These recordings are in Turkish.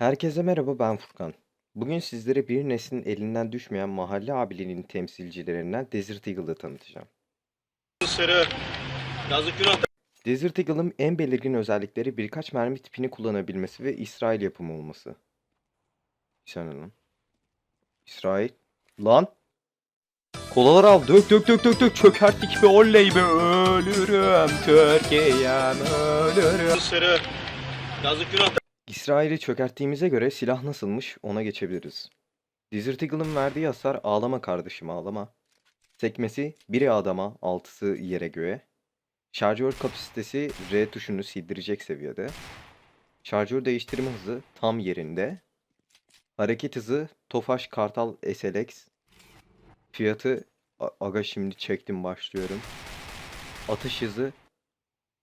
Herkese merhaba ben Furkan. Bugün sizlere bir neslin elinden düşmeyen mahalle abiliğinin temsilcilerinden Desert Eagle'ı tanıtacağım. Desert Eagle'ın en belirgin özellikleri birkaç mermi tipini kullanabilmesi ve İsrail yapımı olması. Bir saniye. İsrail. Lan! Kolaları al. Dök dök dök dök dök. Çökerttik be oley be. Ölürüm Türkiye'm ölürüm. Yazık günah. İsrail'i çökerttiğimize göre silah nasılmış ona geçebiliriz. Desert Eagle'ın verdiği hasar ağlama kardeşim ağlama. Sekmesi biri adama altısı yere göğe. Şarjör kapasitesi R tuşunu sildirecek seviyede. Şarjör değiştirme hızı tam yerinde. Hareket hızı Tofaş Kartal SLX. Fiyatı aga şimdi çektim başlıyorum. Atış hızı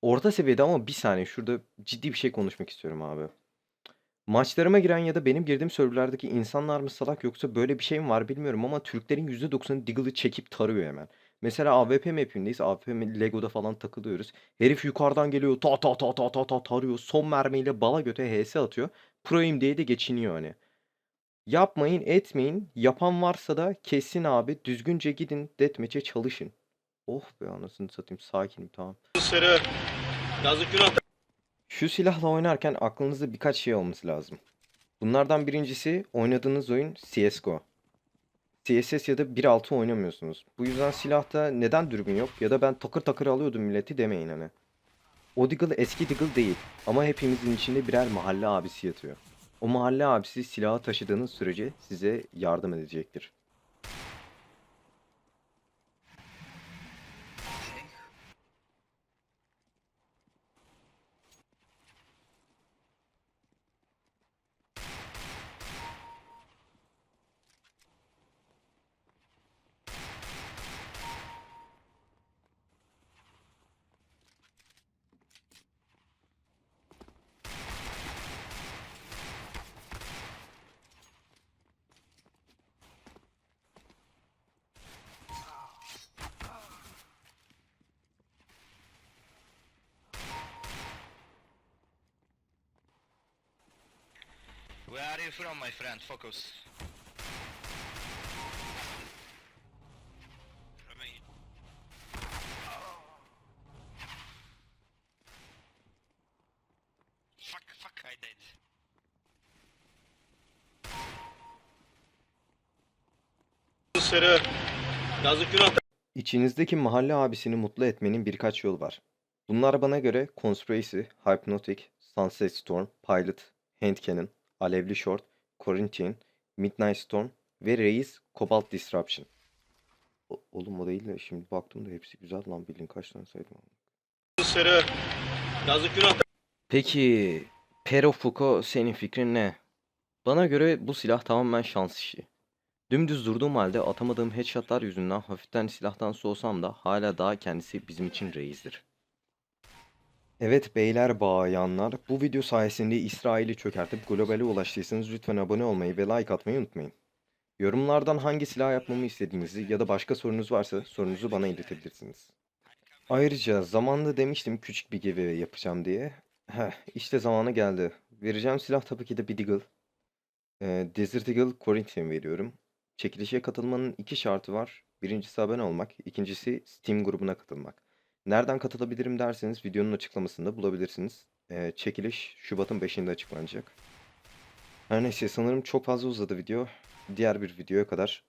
orta seviyede ama bir saniye şurada ciddi bir şey konuşmak istiyorum abi. Maçlarıma giren ya da benim girdiğim serverlerdeki insanlar mı salak yoksa böyle bir şey mi var bilmiyorum ama Türklerin %90'ı Diggle'ı çekip tarıyor hemen. Mesela AWP map'indeyiz. AWP Lego'da falan takılıyoruz. Herif yukarıdan geliyor ta ta ta ta ta ta tarıyor. Son mermiyle bala göte HS atıyor. Pro'yum diye de geçiniyor hani. Yapmayın etmeyin. Yapan varsa da kesin abi. Düzgünce gidin deathmatch'e çalışın. Oh be anasını satayım sakinim tamam. Sarı. Yazık günah. Şu silahla oynarken aklınızda birkaç şey olması lazım. Bunlardan birincisi oynadığınız oyun CSGO. CSS ya da 1.6 oynamıyorsunuz. Bu yüzden silahta neden dürbün yok ya da ben takır takır alıyordum milleti demeyin hani. O Deagle eski Deagle değil ama hepimizin içinde birer mahalle abisi yatıyor. O mahalle abisi silahı taşıdığınız sürece size yardım edecektir. Where are you from, my friend? Focus. Fuck, fuck, I did. Sarı. Yazık günah. İçinizdeki mahalle abisini mutlu etmenin birkaç yolu var. Bunlar bana göre Conspiracy, Hypnotic, Sunset Storm, Pilot, Hand Cannon, Alevli Short, Corinthian, Midnight Storm ve Reis Cobalt Disruption. O- oğlum o değil de şimdi baktım da hepsi güzel lan bildiğin kaç tane saydım. Sarı. Yazık günah. Peki Pero Foucault senin fikrin ne? Bana göre bu silah tamamen şans işi. Dümdüz durduğum halde atamadığım headshotlar yüzünden hafiften silahtan soğusam da hala daha kendisi bizim için reisdir. Evet beyler bayanlar bu video sayesinde İsrail'i çökertip globale ulaştıysanız lütfen abone olmayı ve like atmayı unutmayın. Yorumlardan hangi silah yapmamı istediğinizi ya da başka sorunuz varsa sorunuzu bana iletebilirsiniz. Ayrıca zamanında demiştim küçük bir giveaway yapacağım diye. Heh, işte zamanı geldi. Vereceğim silah tabii ki de Deagle. Ee, Desert Eagle Corinthian veriyorum. Çekilişe katılmanın iki şartı var. Birincisi abone olmak, ikincisi Steam grubuna katılmak. Nereden katılabilirim derseniz videonun açıklamasında bulabilirsiniz. Ee, çekiliş Şubat'ın 5'inde açıklanacak. Her neyse sanırım çok fazla uzadı video. Diğer bir videoya kadar